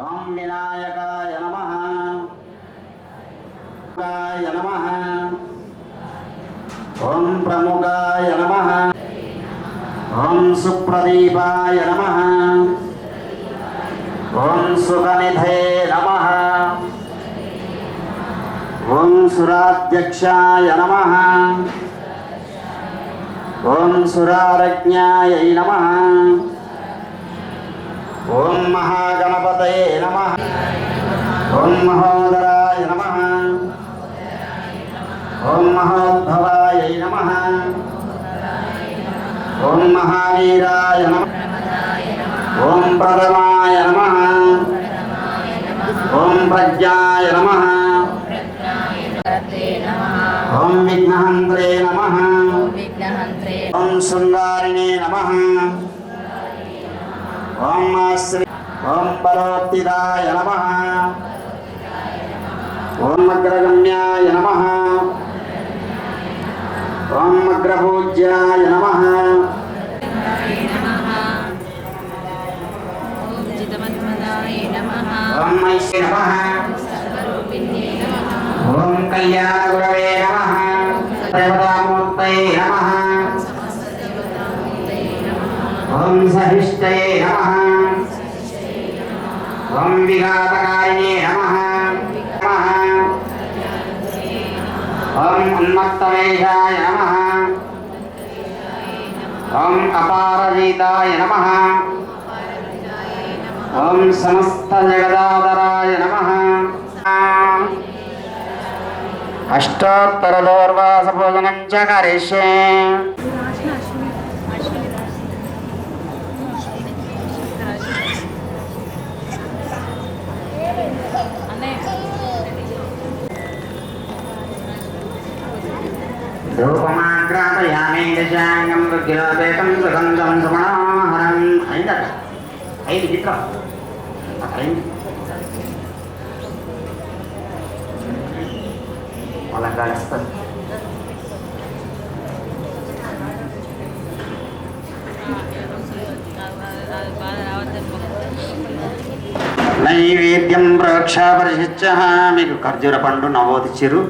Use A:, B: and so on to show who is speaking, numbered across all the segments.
A: ఓం వినాయకాయ నమ నమ. ఓం ప్రముఖాయ నమ. ఓం సుప్రదీపాయ నమ. ఓం సుఖనిధే నమ. ఓం సురాధ్యక్షాయ నమ. ఓం సురారజ్ఞాయ నమ. ఓం మహాగణపతయే నమ. ఓం మహోదరాయ నమ. ఓం మహోద్భవాయ నమ. ఓం మహావీరాయ నమ. ఓం ప్రథమాయ నమ. ఓం ప్రజ్ఞాయ నమ. ఓం విఘ్నహంత్రే నమ.
B: విఘ్నహంత్రే.
A: ఓం శృంగారిణే నమ. ఓం శ్రీ ఓం పరోత్తిదాయ నమ ఓం అగ్రగమ్యాయ నమ ఓం అగ్రపూజ్యాయ నమ
B: ఓం జితమన్మదాయ నమః
A: ఓం ఓం కళ్యాణగురవే నమ దేవతామూర్తయే నమ ఓం సహిష్టయే నమ ఓం విఘాతకారిణే నమ ఓం ఉన్మత్తవేషాయ నమ ఓం అపారజీతాయ నమ ఓం సమస్త జగదాదరాయ నమ అష్టోత్తరదోర్వాస భోజనం చ కరిష్యే దశాంగం రుగ్గిలోపేతం సుగంధం సుమనోహరం అయిందట అయింది చిత్రం. అయింది వాళ్ళ కలుస్తుంది నైవేద్యం ప్రోక్షాపరిశిచ్చ మీకు ఖర్జూర పండు నవోదిచ్చిరు.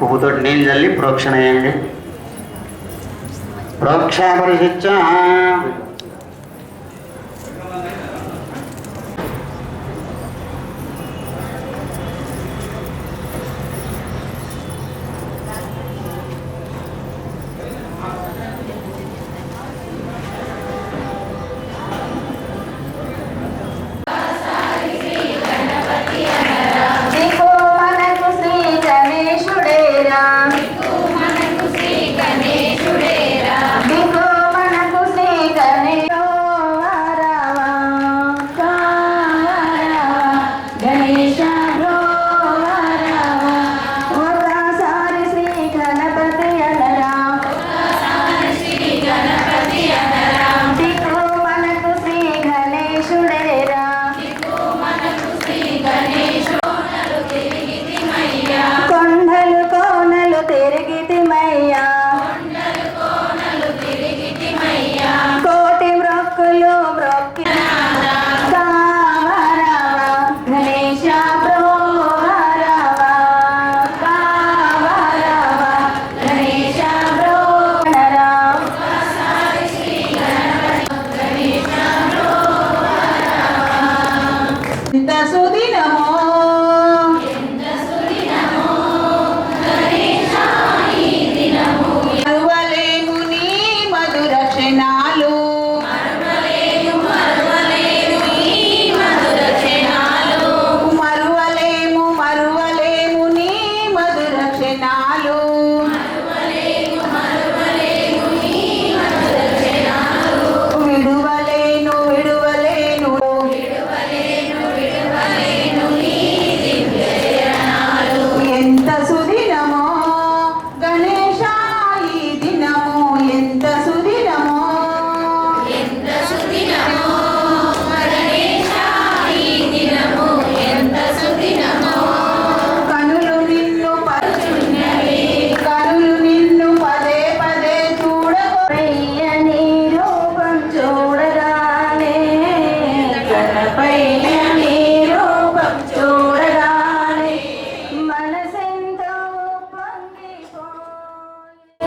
A: పువ్వుతో నీళ్ళు చల్లి ప్రోక్షణ చేయండి. ప్రోక్షాపరిశిచ్చ
C: దిగో a.